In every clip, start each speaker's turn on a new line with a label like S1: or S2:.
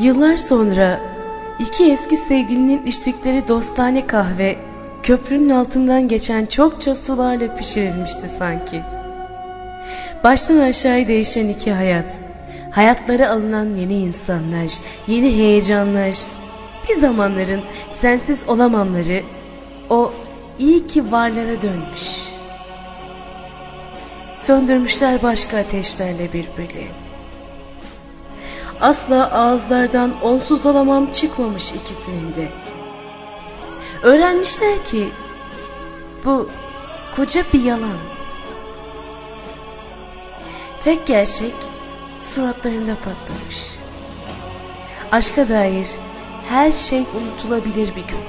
S1: Yıllar sonra iki eski sevgilinin içtikleri dostane kahve köprünün altından geçen çokça sularla pişirilmişti sanki. Baştan aşağıya değişen iki hayat, hayatlara alınan yeni insanlar, yeni heyecanlar, bir zamanların sensiz olamamları, o iyi ki varlara dönmüş. Söndürmüşler başka ateşlerle birbirlerini. Asla ağızlardan onsuz olamam çıkmamış ikisinin de. Öğrenmişler ki bu koca bir yalan. Tek gerçek suratlarında patlamış. Aşka dair her şey unutulabilir bir gün.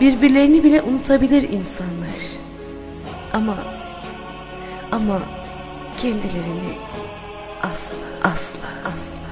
S1: Birbirlerini bile unutabilir insanlar. Ama ama kendilerini asla asla asla